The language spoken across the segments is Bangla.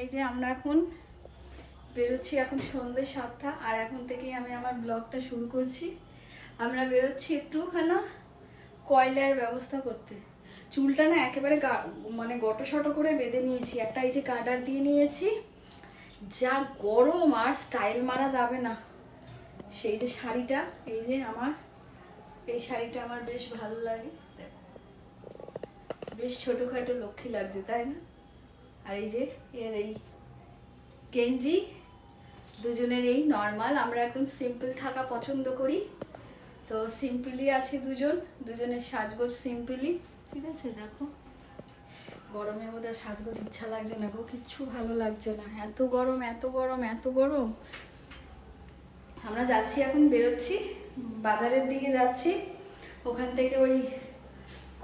এই যে আমরা এখন বেরোচ্ছি এখন সন্ধ্যে সাতটা, আর এখন থেকেই আমি আমার ব্লগটা শুরু করছি। আমরা বেরোচ্ছি একটুখানা কয়লার ব্যবস্থা করতে। চুলটা না একেবারে মানে গটো শটো করে বেঁধে নিয়েছি। একটা এই যে কাটার দিয়ে নিয়েছি। যা গরম আর স্টাইল মারা যাবে না। সেই যে শাড়িটা, এই যে আমার, এই শাড়িটা আমার বেশ ভালো লাগে। বেশ ছোটোখাটো লক্ষ্মী লাগছে, তাই না? আর এই যে, এর এই গেঞ্জি, দুজনের এই নর্মাল আমরা এখন সিম্পল থাকা পছন্দ করি। তো সিম্পলি আছে দুজন, দুজনের সাজগোজ সিম্পলি ঠিক আছে, দেখো। গরমের মধ্যে সাজগোজ ইচ্ছা লাগছে না গো, কিচ্ছু ভালো লাগছে না। এত গরম এত গরম এত গরম। আমরা যাচ্ছি এখন, বেরোচ্ছি, বাজারের দিকে যাচ্ছি। ওখান থেকে ওই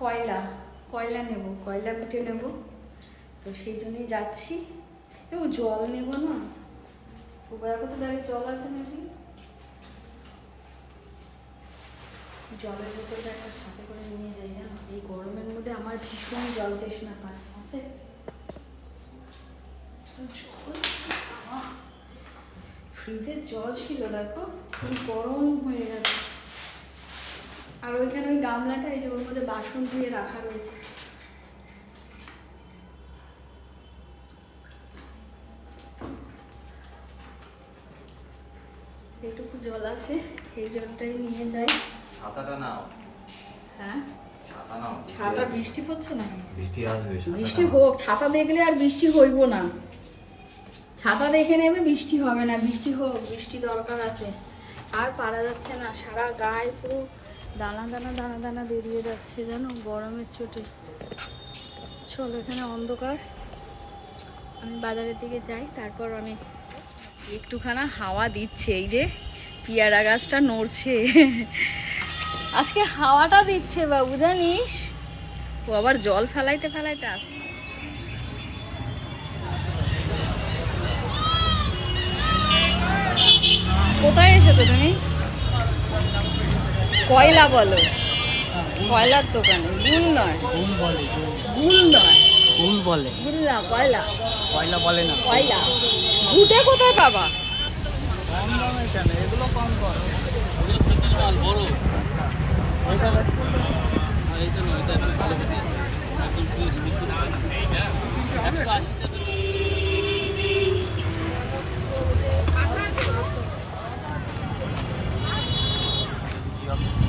কয়লা কয়লা নেব, কয়লা পিঠে নেব। তো সেই জন্যই যাচ্ছি। এ ও জল নেব না। উপরে কত দাঁড়িয়ে জল আছে নাকি? জলের বোতলটা একটা সাথে করে নিয়ে যাই জানো? এই গরমের মধ্যে আমার ভীষণ জল তৃষ্ণা পায় আছে? ফ্রিজের জল ছিল দেখো গরম হয়ে গেছে। আর ওইখানে ওই গামলাটা এই যে ওর মধ্যে বাসন ধুয়ে রাখা রয়েছে এইটুকু জল আছে এই জলটাই নিয়ে যাই। ছাতাটা নাও। হ্যাঁ? ছাতা নাও। ছাতা বৃষ্টি পড়ছে না? বৃষ্টি আসবে বৃষ্টি হোক ছাতা দেখলে আর বৃষ্টি হইব না। ছাতা দেখে নেবে বৃষ্টি হবে না বৃষ্টি হোক বৃষ্টি দরকার আছে। আর পারা যাচ্ছে না সারা গায়ে পুরো দানা দানা দানা দানা বেরিয়ে যাচ্ছে জানো? গরমের চোটে চলো এখানে অন্ধকার। আমি বাজারের দিকে যাই তারপর আমি একটুখানা হাওয়া দিচ্ছে এই যে পিয়ারা গাছটা নড়ছে। আজকে হাওয়াটা দিচ্ছে বাবু জানিস? ও আবার জল ফেলাইতে ফেলাইতে আসে কোথায় এসেছ তুমি? কয়লা বলো। কয়লার দোকানে গুল নয়। ফুল বলে গুল। নয়। ফুল বলে। গুল না কয়লা। কয়লা বলে না। কয়লা। ঘুটে কোথায় পাবা? দামে কেন? এগুলো কম কর। বড়। ওইটা আর এইটা না ওইটা একটু ভালো খেতে একদম ফ্রেশ বিক্রি একশো আশি টাকা।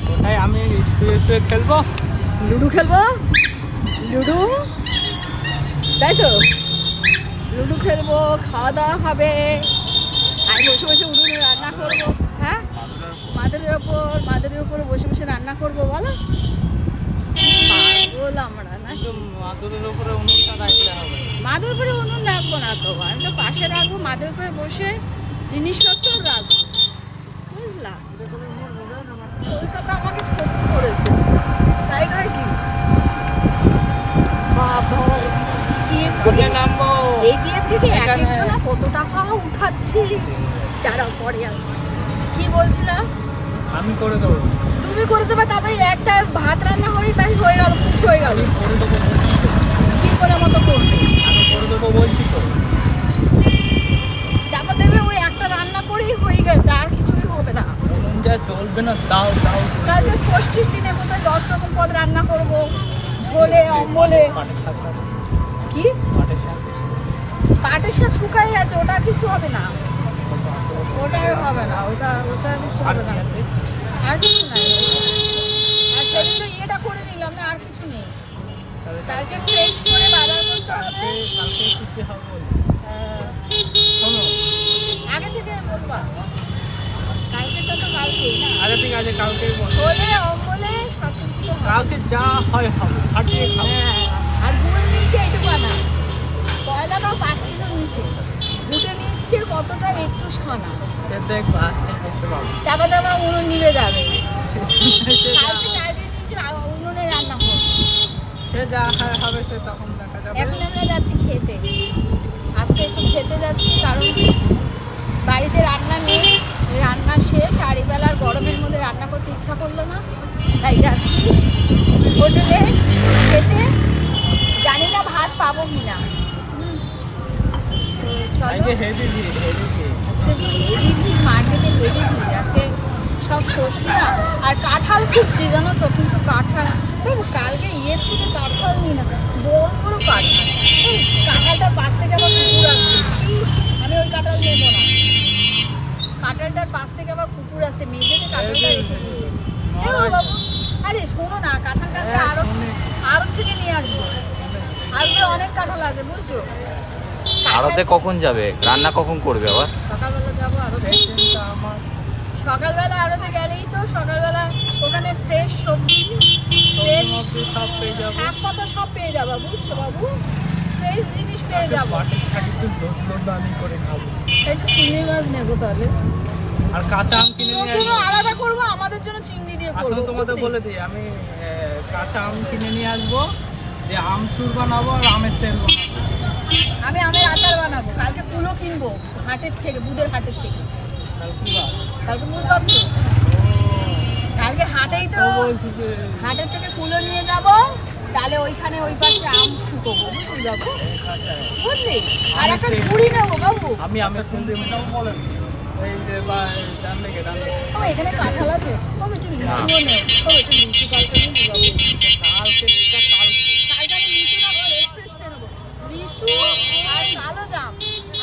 কোথায় আমি শুয়ে শুয়ে খেলব। লুডু খেলব? লুডো? তাই তো? লুডু খেলব খাওয়া দাওয়া হবে। বসে বসে উনুনে রান্না করব হ্যাঁ? মাদুরের ওপর মাদুরের ওপর বসে বসে রান্না করব বলো? পাগল আমরা না? মাদুরের উপরে উনুনটা রাখলে হবে। মাদুর উপরে উনুন রাখব না তো আমি তো পাশে রাখব মাদুর উপরে বসে জিনিসপত্র রাখব। বুঝলা? কলকাতা আমাকে ক্ষতি করেছে। তাই নয় কি? এটিএম থেকে এক একজনা কত টাকা উঠাচ্ছে? দাঁড়াও পরে আসব। কি বলছিলাম? আমি করে দেবো। তুমি করে দেবে তারপরে একটা ভাত রান্না হয়ে ব্যাস হয়ে গেল খুশ হয়ে গেল। কি করে মতো করবে? আমি করে দেবো বলছি তো। তারপর দেবে ওই একটা রান্না করেই হয়ে গেছে আর কিছুই হবে না। যা চলবে না দাও দাও। কালকে ষষ্ঠীর দিনে কোথায় দশ রকম পদ রান্না করব। ঝোলে অম্বলে। কি? পাটের শাক। পাটের শাক শুকাই আছে ওটা কিছু হবে না। ওটা আর হবে না ওটা ওটা আর কিছু আর না কিছু নাই। আর সেদিন তো ইয়েটা করে নিলাম না আর কিছু নেই। কালকে ফ্রেশ করে বাজার করতে হবে। কালকে কি হবে হ্যাঁ, আগে থেকে বলবা। কালকেটা তো কালকেই না। আগে থেকে আজ কালকে বলো। হলে অম্বলে সব কিছু কালকে যা হয় হবে ফাটিয়ে খাব। হ্যাঁ, আর গুড় নিচ্ছে এইটুকু আনা কয়লাটাও পাঁচ কিলো নিচ্ছে। গুটে নিচ্ছে কতটা একটু খানা। তারপর তারপর উনুন নিভে যাবে। উনুনে রান্না করব। সে যা হবে সে তখন দেখা যাবে। এখন আমরা যাচ্ছি খেতে। আজকে একটু খেতে যাচ্ছি কারণ বাড়িতে রান্না নেই রান্না শেষ আর এবেলার গরমের মধ্যে রান্না করতে ইচ্ছা করল না তাই যাচ্ছি হোটেলে খেতে। জানি না ভাত পাবো কি না আজকে হেভি ভিড় মার্কেটে হেভি ভিড় আজকে সব ষষ্ঠী না। আর কাঁঠাল খুঁজছি জানো তো? কিন্তু কাঁঠাল কালকে ইয়ের থেকে কাঁঠাল নিই না বড় বড় কাঁঠাল। কাঁঠালটার পাশ থেকে আবার কুকুর আসছে আমি ওই কাঁঠাল নেব না। কাঁঠালটার পাশ থেকে আবার কুকুর আসছে মেঝেতে কাঁঠালটা রেখে বাবু আরে শোনো না কাঁঠালটা আমি আরও আরও থেকে নিয়ে আসব। আজকে অনেক কাঁঠাল আছে বুঝছ? আড়তে কখন যাবে? রান্না কখন করবে আবার? সকালবেলা যাব আরও পেশেন্টটা আমার। সকালবেলা আড়তে গেলেই তো সকালবেলা ওখানে ফ্রেশ সবজি ফ্রেশ সব পেয়ে যাব শাক পাতা সব পেয়ে যাবা বুঝছ বাবু? ফ্রেশ জিনিস পেয়ে যাব। আমি করে খাব। একটু চিংড়ি মাছ নেব তাহলে। আর কাঁচা আম কিনে নিয়ে আসব। আলাদা করব আমাদের জন্য চিংড়ি দিয়ে করব আসলে তোমাদের বলে দিই আমি কাঁচা আম কিনে নিয়ে আসব যে আমচুর বানাবো আর আমের তেল বানাবো। আমি আমের আচার বানাবো। কালকে কুলো কিনবো হাটের থেকে বুধের হাটের থেকে? কালকে বুধবার তো। কালকে হাটেই তো বলছি হাটের থেকে কুলো নিয়ে যাব তাহলে ওইখানে ওই পাশে আম শুকোবো বাবু? বুঝলি? আর একটা ঝুড়ি নেব বাবু। আমি আমের তেল দিয়ে বলেন এখানে কাঁঠাল আছে। তবে একটু লিচুও নেই তবে একটু লিচু কালকে নিয়ে যাব কালকে কালকে আমি লিচু না ফ্রেশ ফ্রেশ খেয়ে নেব লিচু আর কালো জাম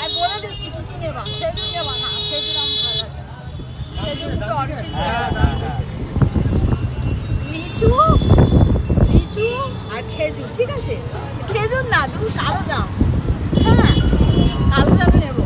আর বলে দিচ্ছি কি কি নেবা। খেজুর নেবা না আমি ভালো অরিজিন হ্যাঁ হ্যাঁ হ্যাঁ। লিচু লিচু আর খেজুর ঠিক আছে? খেজুর না তুমি কালো দাম। হ্যাঁ কালো দাম নেব।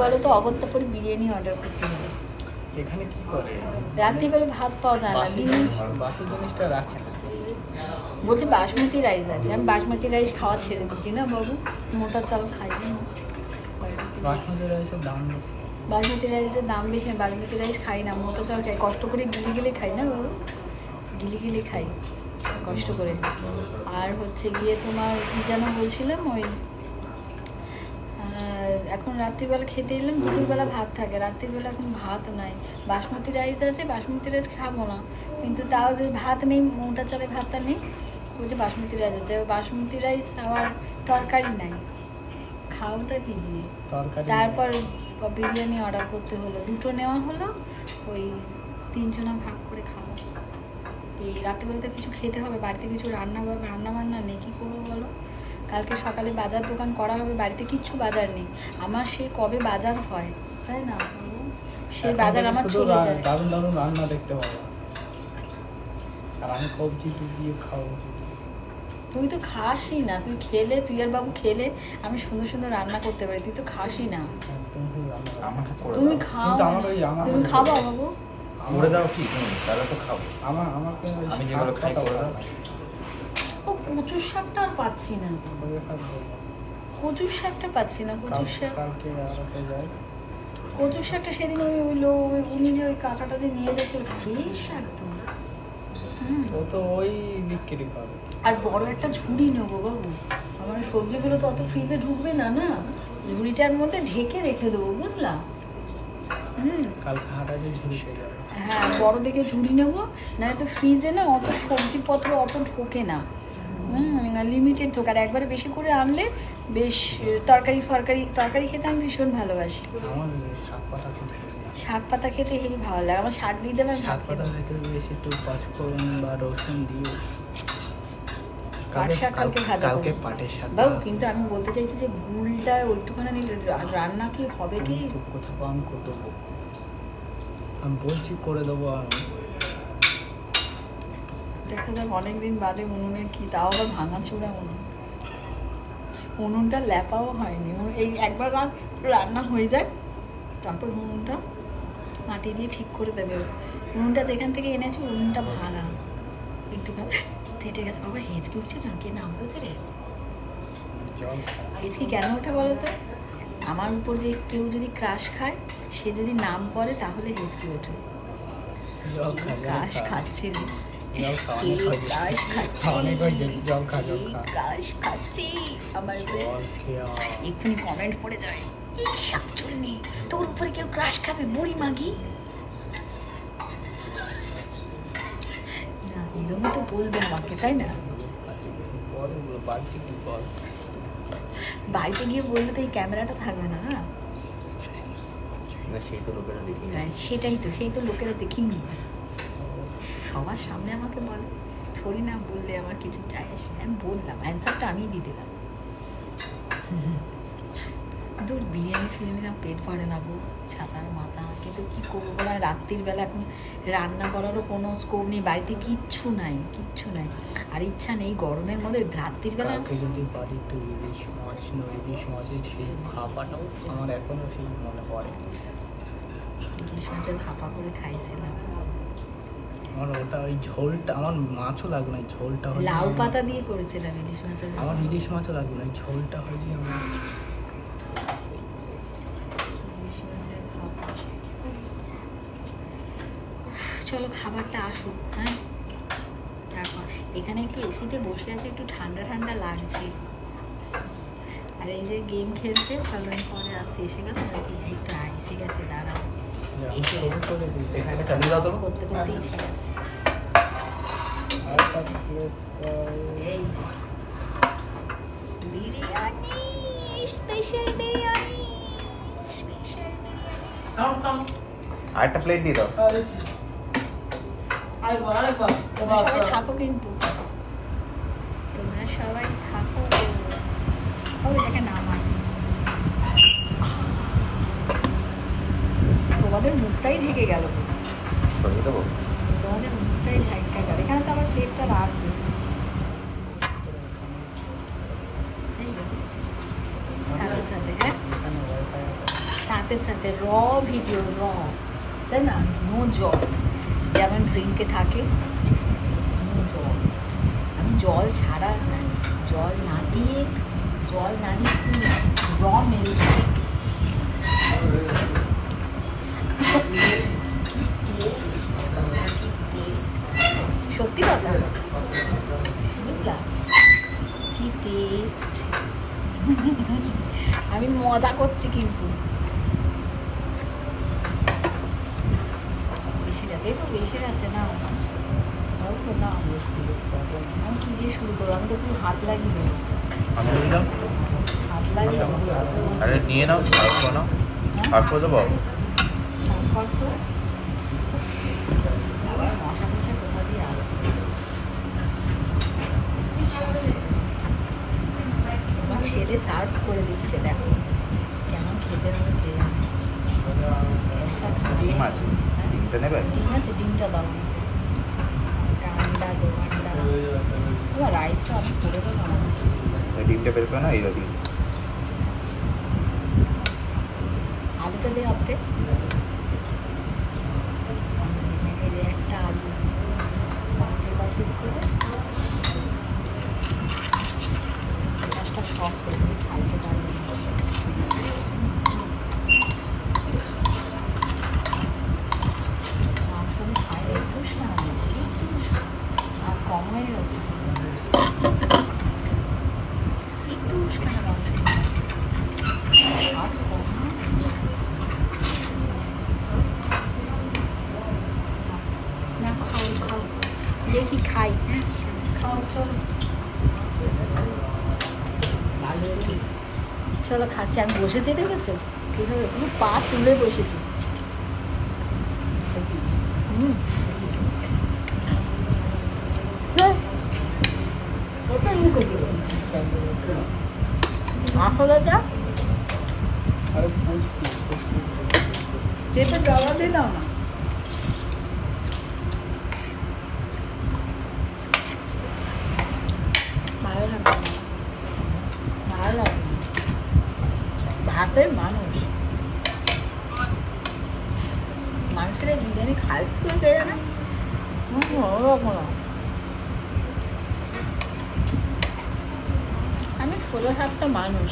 বলো তো অগত্যা করে বিরিয়ানি অর্ডার করতে হবে। এখানে কি করে? রাত্রিবেলা ভাত পাওয়া যায় না দিন বাকি জিনিসটা রাখে না। বলছে বাসমতি রাইস আছে আমি বাসমতি রাইস খাওয়া ছেড়ে দিচ্ছি না বাবু মোটা চাল খাই। না বাসমতি রাইসের দাম বেশি। বাসমতি রাইসের দাম বেশি বাসমতি রাইস খাই না মোটা চাল খাই। কষ্ট করে গিলে গিলে খাই না বাবু? গিলে গিলে খাই কষ্ট করে। আর হচ্ছে গিয়ে তোমার কি যেন বলছিলাম ওই এখন রাত্রিবেলা খেতে এলাম দুপুরবেলা ভাত থাকে। রাত্রিবেলা এখন ভাত নাই। বাসমতি রাইস আছে বাসমতি রাইস খাব না। কিন্তু তাও ভাত নেই মোটা চালে ভাতটা নেই বলছে বাসমতি রাইস আছে। বাসমতি রাইস আবার তরকারি নাই। খাওয়াটা কি দিয়ে? তারপর বিরিয়ানি অর্ডার করতে হলো। দুটো নেওয়া হলো ওই তিনজনা ভাগ করে খাব। এই রাত্রেবেলা তো কিছু খেতে হবে বাড়িতে কিছু রান্না বা রান্না বান্না নেই কী করব বলো? কালকে সকালে বাজার দোকান করা হবে বাড়িতে কিচ্ছু বাজার নেই। আমার সে কবে বাজার হয় তাই না? সেই বাজার আমার চলে যায়। দারুণ দারুণ রান্না দেখতে পাবো। আর আমি কবজি টুকিয়ে খাব তুই তো খাসই না তুই খেলে তুই আর বাবু খেলে আমি সুন্দর সুন্দর রান্না করতে পারি তুই তো খাসই না। তুমি করে। তুমি খাও তুমি ওই- খাব বাবু। করে দাও কি? তাহলে তো খাব। আমার আমাকে আমি যেগুলো খাই করে দাও। ও কচুর শাকটা আর পাচ্ছি না। কচুর শাকটা পাচ্ছি না কচুর শাক কচুর শাকটা সেদিন ওই ওই লো ওই উনি যে ওই কাঁটাটা যে নিয়ে যাচ্ছে ফ্রেশ একদম ও তো ওই বিক্রি করে। আর বড় একটা ঝুড়ি নেব বাবু আমার সবজিগুলো তো অত ফ্রিজে ঢুকবে না না। ঝুড়িটার মধ্যে ঢেকে রেখে দেবো বুঝলা? হুম। কালকে হাটাতে ঝুলছে হ্যাঁ বড় দেখে ঝুড়ি নেব। না তো ফ্রিজে না অত সবজিপত্র অত ঢোকে না। লিমিটেড আর একবারে বেশি করে আনলে বেশ তরকারি ফরকারি তরকারি খেতে আমি ভীষণ ভালোবাসি। শাক পাতা খেতে হেবি ভালো লাগে। আমার শাক দিয়ে দেবে শাক পাতা খেতে বেশি একটু পাঁচফোড়ন বা রসুন দিয়ে কালকে। পাটের শাক বাবু কিন্তু আমি বলতে চাইছি যে গুলটা ওইটুখানি রান্না কি হবে কি? চুপ কথা আমি করে দেবো। আমি বলছি করে দেবো আমি দেখা যাক অনেকদিন বাদে উনুনের কি তাও আবার ভাঙা চূড়া উনুন। উনুনটা ল্যাপাও হয়নি। এই একবার রান্না হয়ে যায় তারপর উনুনটা মাটি দিয়ে ঠিক করে দেবে উনুনটা যেখান থেকে এনেছি উনুনটা ভাঙা। একটুখানি ফেটে গেছে। বাবা হেঁচকি উঠছে না কে নাম বলছে রে? হেঁচকি কেন ওঠে বলো তো? আমার উপর যে কেউ যদি ক্রাশ খায় সে যদি নাম করে তাহলে হেসকে ওঠে। জল ক্রাশ খাচ্ছে রে জল খা কে অনেক হয়েছে ক্রাশ খাচ্ছে। অনেক হয়েছে জল খা জল খা ক্রাশ খাচ্ছে। আমার জল খেয়া এক্ষুনি কমেন্ট পড়ে যায়। শাকচুন্নি তোর উপরে কেউ ক্রাশ খাবে? বুড়ি মাগি? না এরকম তো বলবে আমাকে তাই না? বাড়িতে গিয়ে বললে তো এই ক্যামেরাটা থাকবে না হ্যাঁ? না সেই তো লোকেরা দেখি হ্যাঁ, সেটাই তো সেই তো লোকেরা দেখিনি। সবার সামনে আমাকে বলে থরি না বললে আমার কিছু চাই আসে আমি বললাম অ্যান্সারটা আমি দিয়ে দিলাম। দূর বিরিয়ানি ফিরিয়ানি না পেট ভরে না গো ছাতার মাথা। কিন্তু কি করব বলা রাত্রির বেলা এখন রান্না করারও কোনো স্কোপ নেই বাড়িতে কিচ্ছু নাই কিচ্ছু নাই। আর ইচ্ছা নেই গরমের মধ্যে রাত্রির বেলা যদি একটু ইলিশ মাছ ইলিশ মাছের সেই ভাপাটাও আমার এখনও সেই মনে পড়ে। ইলিশ মাছের ভাপা করে খাইছিলাম। আমার ওটা ওই ঝোলটা আমার মাছও লাগবে না ঝোলটা হলে লাউ পাতা দিয়ে করেছিলাম ইলিশ মাছের আমার ইলিশ মাছও লাগবে না ঝোলটা হলে আমার। চলো খাবারটা আসুক হ্যাঁ? তারপর এখানে একটু এসিতে বসে আছে একটু ঠান্ডা ঠান্ডা লাগছে। আর এই যে গেম খেলছে চলো আমি পরে আসছি এসে গেল নাকি? এই তো এসে গেছে দাঁড়াও। এসে গেছে এখানে চালিয়ে দাও তো। করতে করতে এসে গেছে। আর একটা plate, আহ, এই যে। Biryani special biryani special biryani. আর একটা প্লেট দিয়ে দাও। সবাই থাকো কিন্তু। তোমরা সবাই থাকো। ও এটাকে তোমাদের মুখটাই ঢেকে গেল। সরিয়ে দেবো? তোমাদের মুখটাই ঢেকে গেল। এখানে তো আবার প্লেটটা রাখবে। এই যে, সাথে সাথে হ্যাঁ? এখানে wifi আছে। সাথে সাথে র ভিডিও র তাই না? নো জল। যেমন ড্রিঙ্কে থাকে নো জল। আমি জল ছাড়া জল না দিয়ে জল না দিয়ে র মিল্ক সত্যি কথা। বুঝলা? কি টেস্ট আমি মজা করছি কিন্তু। বেশি আছে একটু বেশি আছে না। বলব না। আমি কি দিয়ে শুরু করব? আমি তো পুরো হাত লাগিয়ে দেবো। হাত লাগিয়ে আরে নিয়ে নাও করে করে দেবো? সম্পর্ক আবার মশা মশা কোথা দিয়ে আসছে? আমার ছেলে সার্ভ করে দিচ্ছে দেখো। কেমন খেতে হবে কে। ডিম আছে। হ্যাঁ? ডিমটা নেবে? ডিম আছে ডিমটা দাও। ডান্ডা দোকানটা এবার রাইসটা অনেক করে দেবো ডিমটা বের করে না এই ডিম। আলুটা দিয়ে আপতে এই যে একটা আলু পাতলে পাতলে করে মাছটা শখ করে দিয়ে খাইতে পারবে মাংস আমি খাই একুশ না একুশ আর কম হয়ে গেছে একুশ কেন মাংস আর কম না? না খাও খাও দেখি খাই। হ্যাঁ চলো খাচ্ছি আমি বসেছি দেখেছ? কীভাবে? কোনো পা তুলে বসেছি। হুম। হ্যাঁ। আসলে যা যেটা জবা দিয়ে দাও না ভালো লাগবে না। ভালো লাগবে না। ভাতের মানুষ। মানুষের বিরিয়ানি খাই করে দেয় না? হুম, ভালো আমি ষোলো সাতটা মানুষ।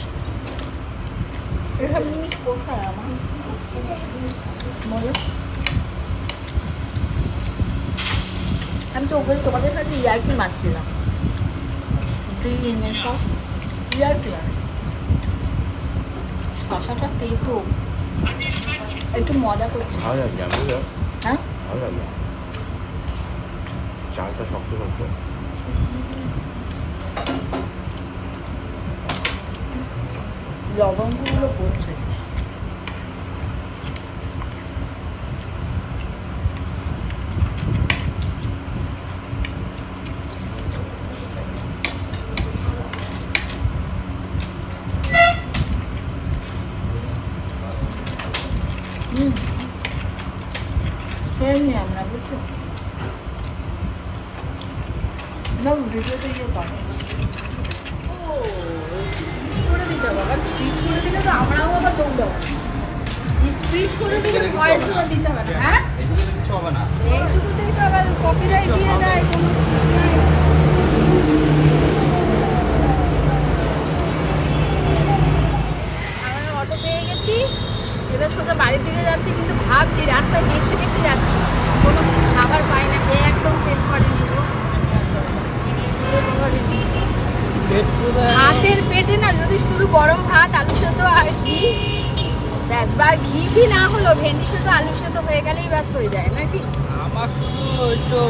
এসব জিনিস কোথায় আমার? মনে আমি তো ওখানে তোমাদের কাছে ইয়ার্কি তুই এনে সব ইয়ার্কি আর শশাটা তেতো একটু মজা করছি। ভালো লাগছে আমি হ্যাঁ? ভালো লাগছে চালটা শক্ত শক্ত। লবঙ্গগুলো পড়ছে হুম খেয়ে নি আমরা বুঝছ না ভিডিওতে ইয়ে করে করে দিতে হবে আবার স্পিড করে দিলে তো আমরাও আবার দৌড়াবো। স্পিড করে দিলে ভয়েস দিতে হবে না হ্যাঁ? এইটুকুতেই তো দিয়ে দেয় আমরা অটো পেয়ে গেছি। এবার সোজা বাড়ির দিকে যাচ্ছি, কিন্তু ভাবছি রাস্তায় দেখতে দেখতে যাচ্ছি। কোনো কিছু খাবার পাই না খেয়ে একদম পেট ভরে নিব পেট ভরে নিব পেট না যদি শুধু গরম ভাত আলু সেদ্ধ আর ঘি ব্যাস। বা ঘি ফি না হলো ভেন্ডি সেদ্ধ আলু সেদ্ধ হয়ে গেলেই ব্যাস হয়ে যায় নাকি? আমার শুধু একটু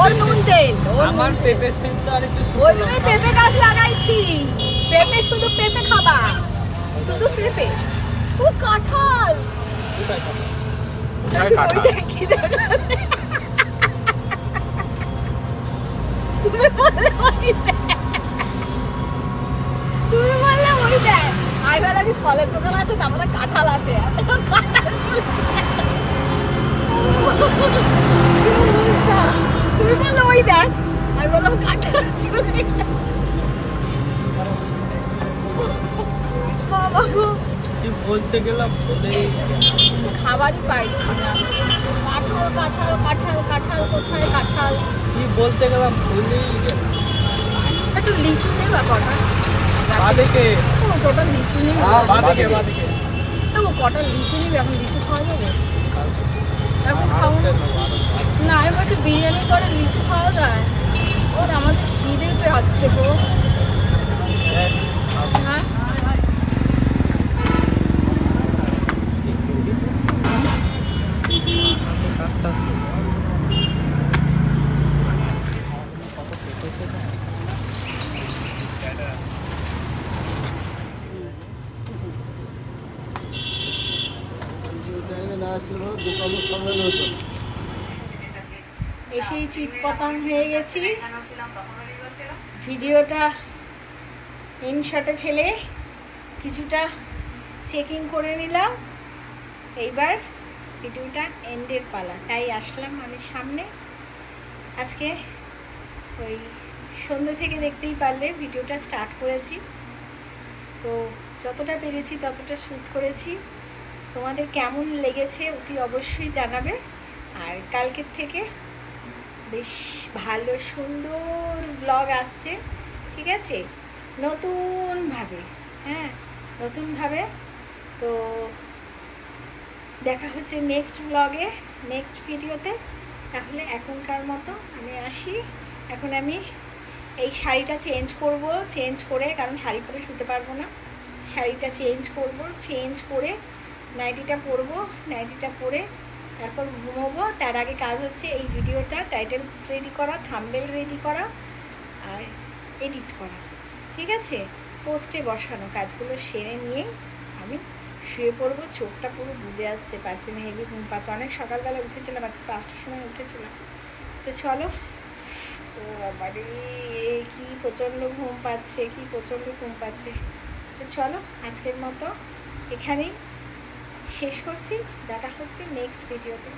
ওর নুন তেল আমার পেঁপে সেদ্ধ আর একটু ওই জন্যই পেঁপে গাছ লাগাইছি। পেঁপে শুধু পেঁপে খাবা শুধু পেঁপে। ও কাঁঠাল? দেখি দেখা। তুমি বললে ওই দেখ। আমি বলে আমি ফলের দোকান আছে তার মানে কাঁঠাল আছে। তুমি বললে ওই দেখ। আমি বললাম কাঁঠাল বাবা গো। বলতে গেলাম বলেই কিছু খাবারই পাইছি না। কাঁঠাল কাঁঠাল কাঁঠাল কাঁঠাল কোথায় কাঁঠাল? কি বলতে গেলাম গেলাম একটু লিচু নেবা কটা বাদিকে। কটা লিচু হ্যাঁ বাদিকে। বাদিকে ও কটা লিচু নিবি এখন লিচু খাওয়া যাবে? এখন খাও না আমি বলছি বিরিয়ানি করে লিচু খাওয়া যায়? ওর আমার খিদে পাচ্ছে গো। হ্যাঁ? এসেই চিট পতাং হয়ে গেছি। ভিডিওটা ইনশটে ফেলে কিছুটা চেকিং করে নিলাম। এইবার ভিডিওটা এন্ডের পালা। তাই আসলাম আমি সামনে। আজকে ওই সন্ধ্যে থেকে দেখতেই পারলে ভিডিওটা স্টার্ট করেছি। তো যতটা পেরেছি ততটা শ্যুট করেছি। তোমাদের কেমন লেগেছে অতি অবশ্যই জানাবে। আর কালকের থেকে বেশ ভালো, সুন্দর ব্লগ আসছে, ঠিক আছে? নতুনভাবে হ্যাঁ নতুনভাবে। তো দেখা হচ্ছে নেক্সট ব্লগে নেক্সট ভিডিওতে তাহলে এখনকার মতো আমি আসি। এখন আমি এই শাড়িটা চেঞ্জ করব চেঞ্জ করে, কারণ শাড়ি পরে শুতে পারব না। শাড়িটা চেঞ্জ করব চেঞ্জ করে নাইটিটা পরবো নাইটিটা পরে তারপর ঘুমোবো। তার আগে কাজ হচ্ছে এই ভিডিওটা টাইটেল রেডি করা থাম্বেল রেডি করা আর এডিট করা। ঠিক আছে? পোস্টে বসানো কাজগুলো সেরে নিয়ে আমি শুয়ে পড়ব। চোখটা পুরো বুঝে আসছে, পারছি না হেভি ঘুম পাচ্ছে। অনেক সকালবেলা উঠেছিলাম, আজকে পাঁচটার সময় উঠেছিলাম। তো চলো। তো বাবারে, কি প্রচণ্ড ঘুম পাচ্ছে, কি প্রচণ্ড ঘুম পাচ্ছে। তো চলো, আজকের মতো এখানেই। শেষ করছি দেখা হচ্ছে নেক্সট ভিডিওতে